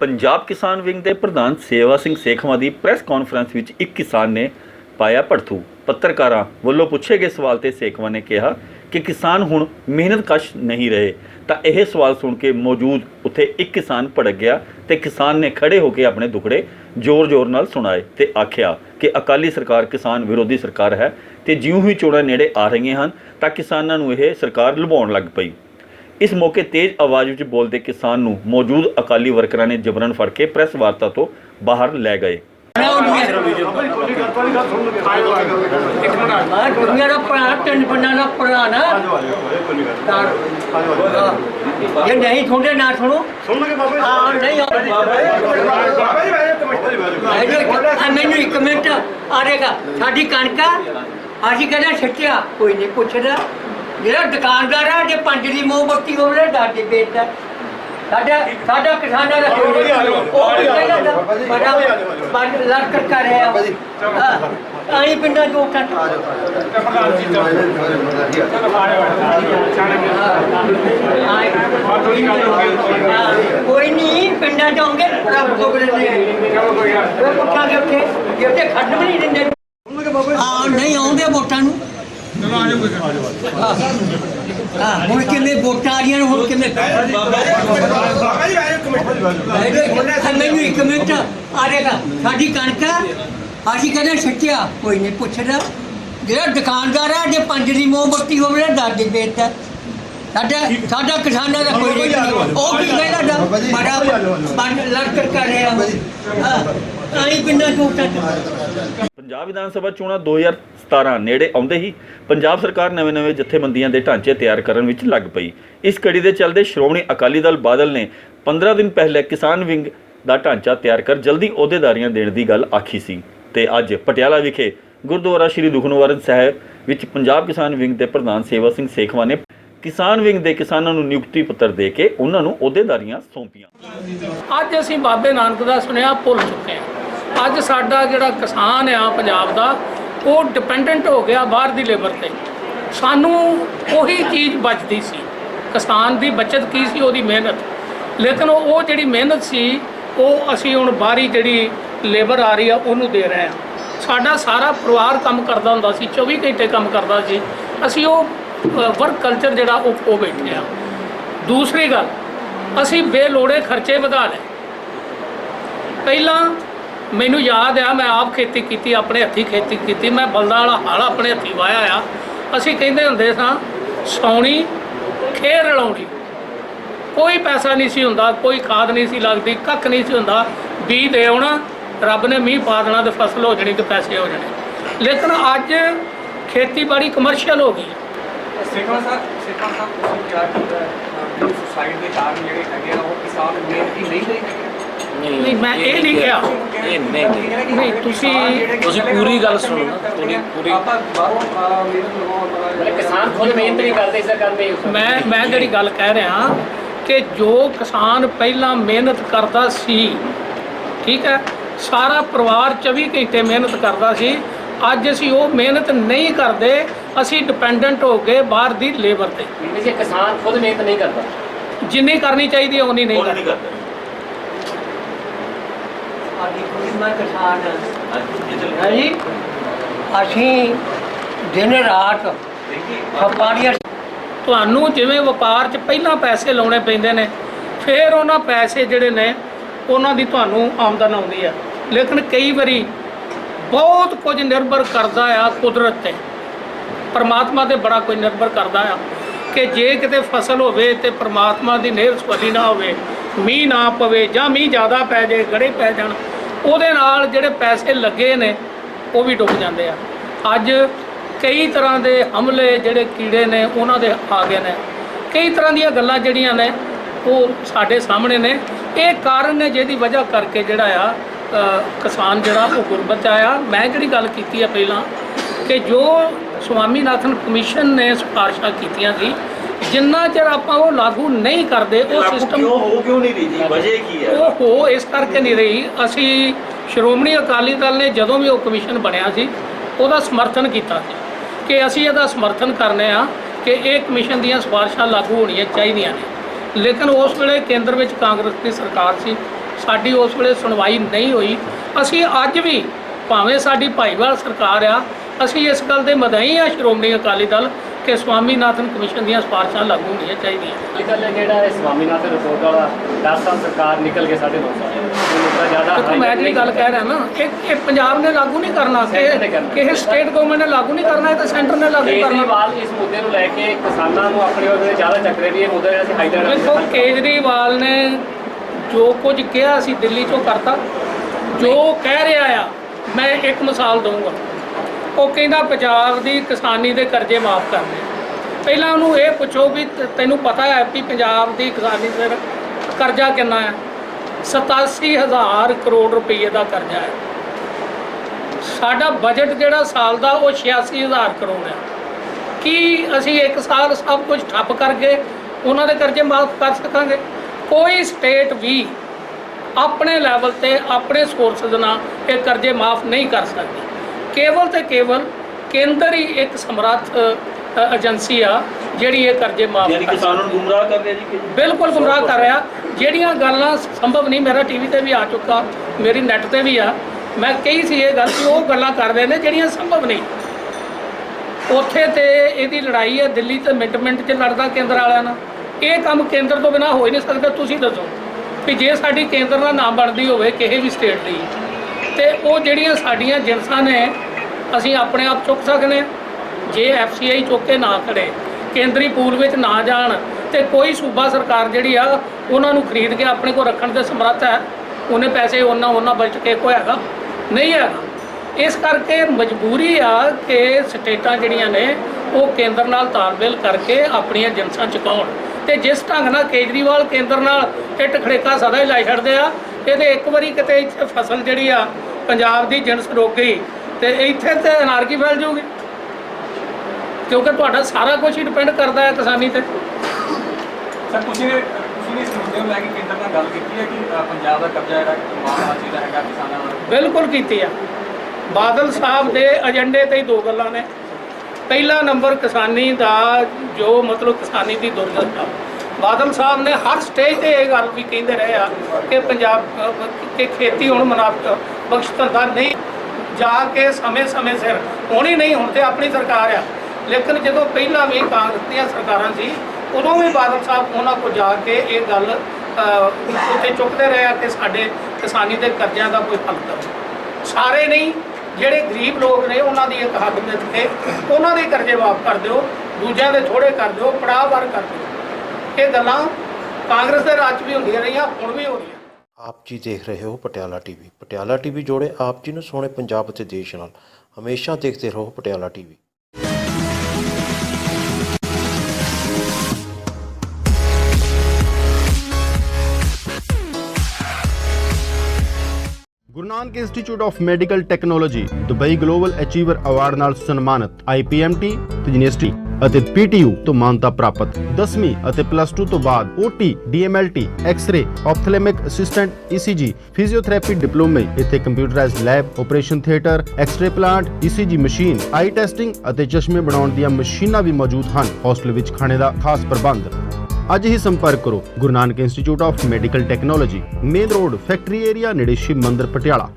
ਪੰਜਾਬ ਕਿਸਾਨ ਵਿੰਗ ਦੇ ਪ੍ਰਧਾਨ ਸੇਵਾ ਸਿੰਘ ਸੇਖਵਾਂ ਦੀ ਪ੍ਰੈਸ ਕਾਨਫਰੰਸ ਵਿੱਚ ਇੱਕ ਕਿਸਾਨ ਨੇ ਪਾਇਆ ਭੜਥੂ। ਪੱਤਰਕਾਰਾਂ ਵੱਲੋਂ ਪੁੱਛੇ ਗਏ ਸਵਾਲ ਤੇ ਸੇਖਵਾਂ ਨੇ ਕਿਹਾ ਕਿ ਕਿਸਾਨ ਹੁਣ ਮਿਹਨਤਕਸ਼ ਨਹੀਂ ਰਹੇ, ਤਾਂ ਇਹ ਸਵਾਲ ਸੁਣ ਕੇ ਮੌਜੂਦ ਉੱਥੇ ਇੱਕ ਕਿਸਾਨ ਭੜਕ ਗਿਆ ਤੇ ਕਿਸਾਨ ਨੇ ਖੜੇ ਹੋ ਕੇ ਆਪਣੇ ਦੁਖੜੇ ਜ਼ੋਰ-ਜ਼ੋਰ ਨਾਲ ਸੁਣਾਏ ਤੇ ਆਖਿਆ ਕਿ ਅਕਾਲੀ ਸਰਕਾਰ ਕਿਸਾਨ ਵਿਰੋਧੀ ਸਰਕਾਰ ਹੈ ਤੇ ਜਿਉਂ ਹੀ ਚੋਣਾਂ ਨੇੜੇ ਆ ਰਹੀਆਂ ਹਨ, ਤਾਂ ਕਿਸਾਨਾਂ ਨੂੰ ਇਹ ਸਰਕਾਰ ਲੁਭਾਉਣ ਲੱਗ ਪਈ। ਇਸ ਮੌਕੇ ਤੇਜ਼ ਆਵਾਜ਼ ਵਿੱਚ ਬੋਲਦੇ ਕਿਸਾਨ ਨੂੰ ਮੌਜੂਦ ਅਕਾਲੀ ਵਰਕਰਾਂ ਨੇ ਜਬਰਨ ਫੜ ਕੇ ਪ੍ਰੈਸ ਵਾਰਤਾ ਤੋਂ ਬਾਹਰ ਲੈ ਗਏ। ਹਾਂ ਦੁਨੀਆ ਦਾ ਭਰਾ ਤਿੰਨ ਪੰਨਾਂ ਦਾ ਭਰਾ ਨਾ। ਇਹ ਨਹੀਂ ਸੁਣਦੇ ਨਾ ਸੁਣੋ। ਹਾਂ ਨਹੀਂ ਆ ਮੈਨੂੰ ਇੱਕ ਮਿੰਟ ਆਰੇਗਾ ਸਾਡੀ ਕਣਕਾ ਅਸੀਂ ਕਹਿੰਦੇ ਛੱਟਿਆ। ਕੋਈ ਨਹੀਂ ਪੁੱਛਦਾ। ਜਿਹੜਾ ਦੁਕਾਨਦਾਰ ਆ ਜੇ ਪੰਜ ਦੀ ਮੋਮਬੱਤੀ ਹੋਵੇ ਦਾਦੀ ਵੇਚਦਾ ਸਾਡਾ ਸਾਡਾ ਕਿਸਾਨਾਂ ਦਾ ਕੋਈ ਨਹੀਂ ਉਹ ਵੀ ਕਹਿੰਦਾ ਬੜਾ ਬੰਦ ਲੜ ਕਰ ਰਿਹਾ ਹਾਂ ਆਈ ਪਿੰਡਾਂ ਚੋਂ ਕੱਟ ਕੋਈ ਨਹੀਂ ਪਿੰਡਾਂ ਚ ਆਉਂਗੇ ਰੱਬ ਤੋਂ ਬਲੇ ਨੇ ਉਹ ਪੁੱਠਾ ਦੇ ਉੱਤੇ ਜੇ ਉੱਤੇ ਖੱਡ ਵੀ ਨਹੀਂ ਦਿੰਦੇ। ਹਾਂ ਨਹੀਂ ਆਉਂਦੇ ਵੋਟਾਂ ਨੂੰ। ਹਾਂ ਹੁਣ ਕਿਵੇਂ ਵੋਟਾਂ ਆ ਰਹੀਆਂ ਨੇ ਹੁਣ ਕਿਵੇਂ ਮੈਨੂੰ ਇੱਕ ਮਿੰਟ ਆਰੇਗਾ ਸਾਡੀ ਕਣਕ ਆ, ਅਸੀਂ ਕਹਿੰਦੇ ਛੱਟਿਆ ਕੋਈ ਨਹੀਂ ਪੁੱਛਦਾ ਜਿਹੜਾ ਦੁਕਾਨਦਾਰ ਆ ਜੇ ਪੰਜ ਦੀ ਮੋਮਬੱਤੀ ਹੋਵੇ ਨਾ ਦਾਦੀ ਵੇਚਦਾ ਸਾਡਾ ਸਾਡਾ ਕਿਸਾਨਾਂ ਦਾ ਕੋਈ ਨਹੀਂ। ਉਹ ਕੀ ਕਹਿੰਦਾ ਦਾ ਬੜਾ ਬੰਦ ਲੜ ਕਰ ਰਿਹਾ। ਹਾਂ ਆਈ ਪਿੰਡਾਂ ਚੋਂ ਪੰਜਾਬ ਵਿਧਾਨ ਸਭਾ ਚੋਣਾਂ 2017 ਨੇੜੇ ਆਉਂਦੇ ਹੀ ਪੰਜਾਬ ਸਰਕਾਰ ਨਵੇਂ-ਨਵੇਂ ਜਥੇਬੰਦੀਆਂ ਦੇ ਢਾਂਚੇ ਤਿਆਰ ਕਰਨ ਵਿੱਚ ਲੱਗ ਪਈ। ਇਸ ਕੜੀ ਦੇ ਚੱਲਦੇ ਸ਼੍ਰੋਮਣੀ ਅਕਾਲੀ ਦਲ ਬਾਦਲ ਨੇ 15 ਦਿਨ ਪਹਿਲੇ ਕਿਸਾਨ ਵਿੰਗ ਦਾ ਢਾਂਚਾ ਤਿਆਰ ਕਰ ਜਲਦੀ ਅਹੁਦੇਦਾਰੀਆਂ ਦੇਣ ਦੀ ਗੱਲ ਆਖੀ ਸੀ ਤੇ ਅੱਜ ਪਟਿਆਲਾ ਵਿਖੇ ਗੁਰਦੁਆਰਾ ਸ੍ਰੀ ਦੁਖਨਿਵਾਰਨ ਸਾਹਿਬ ਵਿੱਚ ਪੰਜਾਬ ਕਿਸਾਨ ਵਿੰਗ ਦੇ ਪ੍ਰਧਾਨ ਸੇਵਾ ਸਿੰਘ ਸੇਖਵਾਂ ਨੇ ਕਿਸਾਨ ਵਿੰਗ ਦੇ ਕਿਸਾਨਾਂ ਨੂੰ ਨਿਯੁਕਤੀ ਪੱਤਰ ਦੇ ਕੇ ਉਹਨਾਂ ਨੂੰ ਅਹੁਦੇਦਾਰੀਆਂ ਸੌਂਪੀਆਂ। ਅੱਜ ਅਸੀਂ ਬਾਬੇ ਨਾਨਕ ਦਾ ਸੁਨੇਹਾ ਭੁੱਲ ਚੁੱਕੇ ਹਾਂ। ਅੱਜ ਸਾਡਾ ਜਿਹੜਾ ਕਿਸਾਨ ਆ ਪੰਜਾਬ ਦਾ, ਉਹ ਡਿਪੈਂਡੈਂਟ ਹੋ ਗਿਆ ਬਾਹਰ ਦੀ ਲੇਬਰ ਤੇ। ਸਾਨੂੰ ਉਹੀ ਚੀਜ਼ ਬਚਦੀ ਸੀ। ਕਿਸਾਨ ਦੀ ਬਚਤ ਕੀ ਸੀ? ਉਹਦੀ ਮਿਹਨਤ। ਲੇਕਿਨ ਉਹ ਜਿਹੜੀ ਮਿਹਨਤ ਸੀ, ਉਹ ਅਸੀਂ ਹੁਣ ਬਾਹਰੀ ਜਿਹੜੀ ਲੇਬਰ ਆ ਰਹੀ ਆ, ਉਹਨੂੰ ਦੇ ਰਹੇ ਹਾਂ ਸਾਡਾ ਸਾਰਾ ਪਰਿਵਾਰ ਕੰਮ ਕਰਦਾ ਹੁੰਦਾ ਸੀ 24 ਘੰਟੇ ਕੰਮ ਕਰਦਾ ਸੀ। ਅਸੀਂ ਉਹ ਵਰਕ ਕਲਚਰ ਜਿਹੜਾ ਉਹ ਖੋ ਬੈਠੇ ਆ। ਦੂਸਰੀ ਗੱਲ, ਅਸੀਂ ਬੇਲੋੜੇ ਖਰਚੇ ਵਧਾ ਲਏ। ਪਹਿਲਾਂ ਮੈਨੂੰ ਯਾਦ ਆ ਮੈਂ ਆਪ ਖੇਤੀ ਕੀਤੀ ਆਪਣੇ ਹੱਥੀ ਖੇਤੀ ਕੀਤੀ ਮੈਂ ਬਲਦਾਂ ਵਾਲਾ ਹਲ ਆਪਣੇ ਹੱਥੀ ਵਾਇਆ ਆ। ਅਸੀਂ ਕਹਿੰਦੇ ਹੁੰਦੇ ਸਾਂ ਸੌਣੀ ਖੇਰ ਰਲਾਉਣੀ ਕੋਈ ਪੈਸਾ ਨਹੀਂ ਸੀ ਹੁੰਦਾ ਕੋਈ ਖਾਦ ਨਹੀਂ ਸੀ ਲੱਗਦੀ ਕੱਖ ਨਹੀਂ ਸੀ ਹੁੰਦਾ। ਬੀਜ ਦੇ ਆਉਣਾ ਰੱਬ ਨੇ ਮੀਂਹ ਪਾ ਦੇਣਾ ਤੇ ਫਸਲ ਹੋ ਜਾਣੀ ਤੇ ਪੈਸੇ ਹੋ ਜਾਣੇ। ਲੇਕਿਨ ਅੱਜ ਖੇਤੀਬਾੜੀ ਕਮਰਸ਼ੀਅਲ ਹੋ ਗਈ। ਹੈ ਸੇਖਵਾਂ ਸਾਹਿਬ ਸੇਖਵਾਂ ਸਾਹਿਬ ਤੁਸੀਂ ਕਿ ਸੁਸਾਇਟੀ ਦੇ ਕਾਰਨ ਜਿਹੜੇ ਹੈਗੇ ਆ ਉਹ ਕਿਸਾਨ ਮਿਹਨਤੀ ਨਹੀਂ ਨਹੀਂ ਮੈਂ ਇਹ ਨਹੀਂ ਕਿਹਾ। ਨਹੀਂ ਨਹੀਂ ਨਹੀਂ। ਨਹੀਂ ਤੁਸੀਂ ਤੁਸੀਂ ਪੂਰੀ ਗੱਲ ਸੁਣੋ ਨਾ, ਥੋੜੀ ਪੂਰੀ- ਕਿਸਾਨ ਖੁਦ ਮਿਹਨਤ ਨਹੀਂ ਕਰਦੇ ਇਸ ਕਰਕੇ ਮੈਂ ਮੈਂ ਜਿਹੜੀ ਗੱਲ ਕਹਿ ਰਿਹਾ ਕਿ ਜੋ ਕਿਸਾਨ ਪਹਿਲਾਂ ਮਿਹਨਤ ਕਰਦਾ ਸੀ ਠੀਕ ਹੈ ਸਾਰਾ ਪਰਿਵਾਰ 24 ਘੰਟੇ ਮਿਹਨਤ ਕਰਦਾ ਸੀ ਅੱਜ ਅਸੀਂ ਉਹ ਮਿਹਨਤ ਨਹੀਂ ਕਰਦੇ ਅਸੀਂ ਡਿਪੈਂਡੈਂਟ ਹੋ ਗਏ ਬਾਹਰ ਦੀ ਲੇਬਰ ਤੇ। ਜੇ ਕਿਸਾਨ ਖੁਦ ਮਿਹਨਤ ਨਹੀਂ ਕਰਦਾ। ਜਿੰਨੀ ਕਰਨੀ ਚਾਹੀਦੀ ਹੈ ਉਨੀ ਨਹੀਂ ਕਰਦਾ। ਸਾਡੀ ਕੋਈ ਮੈਂ ਕਿਸਾਨ ਹਾਂ ਜੀ ਅਸੀਂ ਦਿਨ ਰਾਤ ਖਪਾੜੀਆਂ ਤੁਹਾਨੂੰ ਜਿਵੇਂ ਵਪਾਰ 'ਚ ਪਹਿਲਾਂ ਪੈਸੇ ਲਾਉਣੇ ਪੈਂਦੇ ਨੇ ਫਿਰ ਉਹਨਾਂ ਪੈਸੇ ਜਿਹੜੇ ਨੇ ਉਹਨਾਂ ਦੀ ਤੁਹਾਨੂੰ ਆਮਦਨ ਆਉਂਦੀ ਆ। ਲੇਕਿਨ ਕਈ ਵਾਰੀ ਬਹੁਤ ਕੁਝ ਨਿਰਭਰ ਕਰਦਾ ਆ ਕੁਦਰਤ ਤੇ। ਪਰਮਾਤਮਾ ਤੇ ਬੜਾ ਕੁਝ ਨਿਰਭਰ ਕਰਦਾ ਆ ਕਿ ਜੇ ਕਿਤੇ ਫਸਲ ਹੋਵੇ ਤੇ ਪਰਮਾਤਮਾ ਦੀ ਮਿਹਰ ਸਵਾਲੀ ਨਾ ਹੋਵੇ ਮੀਂਹ ਨਾ ਪਵੇ ਜਾਂ ਮੀਂਹ ਜ਼ਿਆਦਾ ਪੈ ਜਾਏ ਗੜੇ ਪੈ ਜਾਣ ਉਹਦੇ ਨਾਲ ਜਿਹੜੇ ਪੈਸੇ ਲੱਗੇ ਨੇ, ਉਹ ਵੀ ਡੁੱਬ ਜਾਂਦੇ ਆ। ਅੱਜ ਕਈ ਤਰ੍ਹਾਂ ਦੇ ਹਮਲੇ ਜਿਹੜੇ ਕੀੜੇ ਨੇ, ਉਹਨਾਂ ਦੇ ਆ ਗਏ ਨੇ। ਕਈ ਤਰ੍ਹਾਂ ਦੀਆਂ ਗੱਲਾਂ ਜਿਹੜੀਆਂ ਨੇ, ਉਹ ਸਾਡੇ ਸਾਹਮਣੇ ਨੇ। ਇਹ ਕਾਰਨ ਨੇ ਜਿਹਦੀ ਵਜ੍ਹਾ ਕਰਕੇ ਜਿਹੜਾ ਆ ਕਿਸਾਨ ਜਿਹੜਾ, ਉਹ ਗੁਰਬਤ 'ਚ ਆਇਆ। ਮੈਂ ਜਿਹੜੀ ਗੱਲ ਕੀਤੀ ਆ ਪਹਿਲਾਂ, ਕਿ ਜੋ ਸਵਾਮੀਨਾਥਨ ਕਮਿਸ਼ਨ ਨੇ ਸਿਫਾਰਸ਼ਾਂ ਕੀਤੀਆਂ ਸੀ ਜਿੰਨਾ ਚਿਰ ਆਪਾਂ ਉਹ ਲਾਗੂ ਨਹੀਂ ਕਰਦੇ ਉਹ ਸਿਸਟਮ ਹੋ ਕਿਉਂ ਨਹੀਂ ਰਹੀ ਜੀ? ਵਜ੍ਹਾ ਕੀ ਉਹ ਹੋ ਇਸ ਕਰਕੇ ਨਹੀਂ ਰਹੀ। ਅਸੀਂ ਸ਼੍ਰੋਮਣੀ ਅਕਾਲੀ ਦਲ ਨੇ ਜਦੋਂ ਵੀ ਉਹ ਕਮਿਸ਼ਨ ਬਣਿਆ ਸੀ ਉਹਦਾ ਸਮਰਥਨ ਕੀਤਾ ਸੀ ਕਿ ਅਸੀਂ ਇਹਦਾ ਸਮਰਥਨ ਕਰਨੇ ਆ ਕਿ ਇਹ ਕਮਿਸ਼ਨ ਦੀਆਂ ਸਿਫਾਰਸ਼ਾਂ ਲਾਗੂ ਹੋਣੀਆਂ ਚਾਹੀਦੀਆਂ ਨੇ। ਲੇਕਿਨ ਉਸ ਵੇਲੇ ਕੇਂਦਰ ਵਿੱਚ ਕਾਂਗਰਸ ਦੀ ਸਰਕਾਰ ਸੀ। ਸਾਡੀ ਉਸ ਵੇਲੇ ਸੁਣਵਾਈ ਨਹੀਂ ਹੋਈ। ਅਸੀਂ ਅੱਜ ਵੀ ਭਾਵੇਂ ਸਾਡੀ ਭਾਈਵਾਲ ਸਰਕਾਰ ਆ ਅਸੀਂ ਇਸ ਗੱਲ ਦੇ ਮਦਈ ਆ ਸ਼੍ਰੋਮਣੀ ਅਕਾਲੀ ਦਲ ਕਿ ਸਵਾਮੀਨਾਥਨ ਕਮਿਸ਼ਨ ਦੀਆਂ ਸਿਫਾਰਸ਼ਾਂ ਲਾਗੂ ਹੋਣੀਆਂ ਚਾਹੀਦੀਆਂ। ਅਕਾਲੀ ਦਲ ਜਿਹੜਾ ਇਹ ਸਵਾਮੀਨਾਥਨ ਰਿਪੋਰਟ ਵਾਲਾ 10 ਸਾਲ ਸਰਕਾਰ ਨਿਕਲ ਕੇ ਸਾਡੇ 9 ਸਾਲ ਇਹ ਮੁੱਦਾ ਜ਼ਿਆਦਾ ਦੇਖੋ ਮੈਂ ਜਿਹੜੀ ਗੱਲ ਕਹਿ ਰਿਹਾ ਨਾ ਇਹ ਇਹ ਪੰਜਾਬ ਨੇ ਲਾਗੂ ਨਹੀਂ ਕਰਨਾ ਕਰਨਾ। ਕਿਸੇ ਸਟੇਟ ਗਵਰਨਮੈਂਟ ਨੇ ਲਾਗੂ ਨਹੀਂ ਕਰਨਾ ਇਹ ਤਾਂ ਸੈਂਟਰ ਨੇ ਲਾਗੂ ਕਰਨਾ। ਕੇਜਰੀਵਾਲ ਇਸ ਮੁੱਦੇ ਨੂੰ ਲੈ ਕੇ ਕਿਸਾਨਾਂ ਨੂੰ ਆਪਣੇ ਉਹਦੇ ਜ਼ਿਆਦਾ ਚੱਕਰੇ ਵੀ ਇਹ ਮੁੱਦਾ ਜਿਹੜਾ ਅਸੀਂ ਹਾਈਲਾਈਟ ਦੇਖੋ ਕੇਜਰੀਵਾਲ ਨੇ ਜੋ ਕੁਝ ਕਿਹਾ ਸੀ ਦਿੱਲੀ ਚੋਂ ਕਰਤਾ। ਜੋ ਕਹਿ ਰਿਹਾ ਆ ਮੈਂ ਇੱਕ ਮਿਸਾਲ ਦਊਂਗਾ। ਉਹ ਕਹਿੰਦਾ ਪੰਜਾਬ ਦੀ ਕਿਸਾਨੀ ਦੇ ਕਰਜ਼ੇ ਮਾਫ ਕਰਨੇ ਪਹਿਲਾਂ ਉਹਨੂੰ ਇਹ ਪੁੱਛੋ ਵੀ ਤੈਨੂੰ ਪਤਾ ਹੈ ਵੀ ਪੰਜਾਬ ਦੀ ਕਿਸਾਨੀ ਦੇ ਕਰਜ਼ਾ ਕਿੰਨਾ ਹੈ? 87000 ਕਰੋੜ ਰੁਪਏ ਦਾ ਕਰਜ਼ਾ ਹੈ। ਸਾਡਾ ਬਜਟ ਜਿਹੜਾ ਸਾਲ ਦਾ ਉਹ 86000 ਕਰੋੜ ਹੈ। ਕੀ ਅਸੀਂ ਇੱਕ ਸਾਲ ਸਭ ਕੁਝ ਠੱਪ ਕਰਕੇ ਉਹਨਾਂ ਦੇ ਕਰਜ਼ੇ ਮਾਫ ਕਰ ਸਕਾਂਗੇ? ਕੋਈ ਸਟੇਟ ਵੀ ਆਪਣੇ ਲੈਵਲ ਤੇ, ਆਪਣੇ ਸੋਰਸਸ ਨਾਲ ਇਹ ਕਰਜ਼ੇ ਮਾਫ ਨਹੀਂ ਕਰ ਸਕਦੀ। ਕੇਵਲ ਤੇ ਕੇਵਲ ਕੇਂਦਰ ਹੀ ਇੱਕ ਸਮਰੱਥ ਏਜੰਸੀ ਆ ਜਿਹੜੀ ਇਹ ਕਰਜ਼ੇ ਮਾਫ ਯਾਨੀ ਕਿਸਾਨਾਂ ਨੂੰ ਗੁੰਮਰਾਹ ਕਰ ਰਿਹਾ ਜੀ ਬਿਲਕੁਲ ਗੁੰਮਰਾਹ ਕਰ ਰਿਹਾ। ਜਿਹੜੀਆਂ ਗੱਲਾਂ ਸੰਭਵ ਨਹੀਂ ਮੇਰਾ ਟੀਵੀ ਤੇ ਵੀ ਆ ਚੁੱਕਾ ਮੇਰੀ ਨੈਟ ਤੇ ਵੀ ਆ। ਮੈਂ ਕਹੀ ਸੀ ਇਹ ਗੱਲ ਕਿ ਉਹ ਗੱਲਾਂ ਕਰ ਰਹੇ ਨੇ ਜਿਹੜੀਆਂ ਸੰਭਵ ਨਹੀਂ। ਉੱਥੇ ਤੇ ਇਹਦੀ ਲੜਾਈ ਹੈ ਦਿੱਲੀ ਤੇ ਮਿੰਟ ਮਿੰਟ 'ਚ ਲੜਦਾ ਕੇਂਦਰ ਵਾਲਿਆਂ ਨਾਲ। ਇਹ ਕੰਮ ਕੇਂਦਰ ਤੋਂ ਬਿਨਾ ਹੋ ਹੀ ਨਹੀਂ ਸਕਦਾ ਤੁਸੀਂ ਦੱਸੋ। ਕਿ ਜੇ ਸਾਡੀ ਕੇਂਦਰ ਨਾਲ ਨਾ ਬਣਦੀ ਹੋਵੇ ਕਿਸੇ ਵੀ ਸਟੇਟ ਦੀ। ਤੇ ਉਹ ਜਿਹੜੀਆਂ ਸਾਡੀਆਂ ਜਿਣਸਾਂ ਨੇ ਅਸੀਂ ਆਪਣੇ ਆਪ ਚੁੱਕ ਸਕਦੇ ਹਾਂ ਜੇ ਐਫਸੀਆਈ ਚੁੱਕ ਕੇ ਨਾ ਖੜੇ, ਕੇਂਦਰੀ ਪੂਲ ਵਿੱਚ ਨਾ ਜਾਣ ਤੇ ਕੋਈ ਸੂਬਾ ਸਰਕਾਰ ਜਿਹੜੀ ਆ, ਉਹਨਾਂ ਨੂੰ ਖਰੀਦ ਕੇ ਆਪਣੇ ਕੋਲ ਰੱਖਣ ਦੇ ਸਮਰੱਥ ਹੈ। ਉਹਨੇ ਪੈਸੇ ਉਹਨਾਂ ਉਹਨਾਂ ਬਚ ਕੇ ਕੋਈ ਹੈਗਾ? ਨਹੀਂ ਹੈਗਾ। ਇਸ ਕਰਕੇ ਮਜਬੂਰੀ ਆ ਕਿ ਸਟੇਟਾਂ ਜਿਹੜੀਆਂ ਨੇ, ਉਹ ਕੇਂਦਰ ਨਾਲ ਤਾਲਮੇਲ ਕਰਕੇ ਆਪਣੀਆਂ ਜਿਣਸਾਂ ਚੁਕਾਉਣ। ਤੇ ਜਿਸ ਢੰਗ ਨਾਲ ਕੇਜਰੀਵਾਲ ਕੇਂਦਰ ਨਾਲ ਇੱਟ ਖੜੇਕਾ ਸਦਾ ਹੀ ਲਾਈ ਛੱਡਦੇ ਆ, ਇਹਦੇ ਇੱਕ ਵਾਰੀ ਕਿਤੇ ਫਸਲ ਜਿਹੜੀ ਆ, ਪੰਜਾਬ ਦੀ ਜਿਣਸ ਰੁਕ ਗਈ ਤੇ ਇੱਥੇ ਤੇ ਅਨਾਰਕੀ ਫੈਲ ਜਾਊਗੀ। ਕਿਉਂਕਿ ਤੁਹਾਡਾ ਸਾਰਾ ਕੁਝ ਹੀ ਡਿਪੈਂਡ ਕਰਦਾ ਹੈ ਕਿਸਾਨੀ ਤੇ। ਸਰ ਤੁਸੀਂ ਨੇ ਤੁਸੀਂ ਨੇ ਇਸ ਮੁੱਦੇ ਨੂੰ ਲੈ ਕੇ ਕੇਂਦਰ ਨਾਲ ਗੱਲ ਕੀਤੀ ਹੈ ਕਿ ਅ, ਪੰਜਾਬ ਦਾ ਕਬਜ਼ਾ ਜਿਹੜਾ ਮਾਮਲਾ ਚਾਹੀਦਾ ਹੈਗਾ ਕਿਸਾਨਾਂ ਨਾਲ ਬਿਲਕੁਲ ਕੀਤੀ ਆ। ਬਾਦਲ ਸਾਹਿਬ ਦੇ ਏਜੰਡੇ ਤੇ ਹੀ ਦੋ ਗੱਲਾਂ ਨੇ। ਪਹਿਲਾ ਨੰਬਰ ਕਿਸਾਨੀ ਦਾ ਜੋ ਮਤਲਬ ਕਿਸਾਨੀ ਦੀ ਦੁਰਦਸ਼ਾ ਬਾਦਲ ਸਾਹਿਬ ਨੇ ਹਰ ਸਟੇਜ ਤੇ ਇਹ ਗੱਲ ਵੀ ਕਹਿੰਦੇ ਰਹੇ ਆ ਕਿ ਪੰਜਾਬ ਅ, ਕਿ ਖੇਤੀ ਹੁਣ ਮੁਨਾਫ ਬਖਸ਼ ਧੰਦਾ ਨਹੀਂ। ਜਾ ਕੇ ਸਮੇਂ-ਸਮੇਂ ਸਿਰ ਹੋਣੀ ਨਹੀਂ ਹੁਣ ਤੇ ਆਪਣੀ ਸਰਕਾਰ ਆ। ਲੇਕਿਨ ਜਦੋਂ ਪਹਿਲਾਂ ਵੀ ਕਾਂਗਰਸ ਦੀਆਂ ਸਰਕਾਰਾਂ ਸੀ ਉਦੋਂ ਵੀ ਬਾਦਲ ਸਾਹਿਬ ਉਹਨਾਂ ਕੋਲ ਜਾ ਕੇ ਇਹ ਗੱਲ ਅ, ਉੱਤੇ ਚੁੱਕਦੇ ਰਹੇ ਆ ਕਿ ਸਾਡੇ ਕਿਸਾਨੀ ਦੇ ਕਰਜ਼ਿਆਂ ਦਾ ਕੋਈ ਹੱਲ ਕਰੋ। ਸਾਰੇ ਨਹੀਂ ਜਿਹੜੇ ਗਰੀਬ ਲੋਕ ਨੇ ਉਹਨਾਂ ਦੀ ਇੱਕ ਹੱਦ ਵਿੱਚ ਕੇ ਉਹਨਾਂ ਦੇ ਕਰਜ਼ੇ ਮਾਫ ਕਰ ਦਿਓ ਦੂਜਿਆਂ ਦੇ ਥੋੜੇ ਕਰ ਦਿਓ ਪੜਾਅਵਾਰ ਕਰ ਦਿਓ। ਇਹ ਗੱਲਾਂ ਕਾਂਗਰਸ ਦੇ ਰਾਜ 'ਚ ਵੀ ਹੁੰਦੀਆਂ ਰਹੀਆਂ ਹੁਣ ਵੀ ਹੋ ਰਹੀਆਂ। ਆਪ ਜੀ ਦੇਖ ਰਹੇ ਹੋ ਪਟਿਆਲਾ ਟੀਵੀ। ਪਟਿਆਲਾ ਟੀਵੀ ਜੋੜੇ ਆਪ ਜੀ ਨੂੰ ਸੋਹਣੇ ਪੰਜਾਬ ਅਤੇ ਦੇਸ਼ ਨਾਲ। ਹਮੇਸ਼ਾ ਦੇਖਦੇ ਰਹੋ Patiala TV. Guru Nanak institute of medical technology Dubai global achiever award ਨਾਲ ਸਨਮਾਨਿਤ IPMT ਯੂਨੀਵਰਸਿਟੀ ਅਤੇ PTU ਤੋਂ ਮਾਨਤਾ ਪ੍ਰਾਪਤ। 10ਵੀਂ ਅਤੇ ਪਲੱਸ 2 ਤੋਂ ਬਾਅਦ OT DMLT X-ray ophthalmic assistant ECG physiotherapy ਡਿਪਲੋਮੇ, ਇੱਥੇ computerised lab operation theatre, X-ray plant ECG machine, eye testing ਅਤੇ ਚਸ਼ਮੇ ਬਣਾਉਣ ਦੀਆਂ ਮਸ਼ੀਨਾਂ ਵੀ ਮੌਜੂਦ ਹਨ, ਹੋਸਟਲ ਵਿੱਚ ਖਾਣੇ ਦਾ ਖਾਸ ਪ੍ਰਬੰਧ। ਅੱਜ ਹੀ ਸੰਪਰਕ ਕਰੋ Guru Nanak institute of medical technology, main road, factory area ਨੇੜੇ ਸ਼ਿਵ ਮੰਦਿਰ, ਪਟਿਆਲਾ।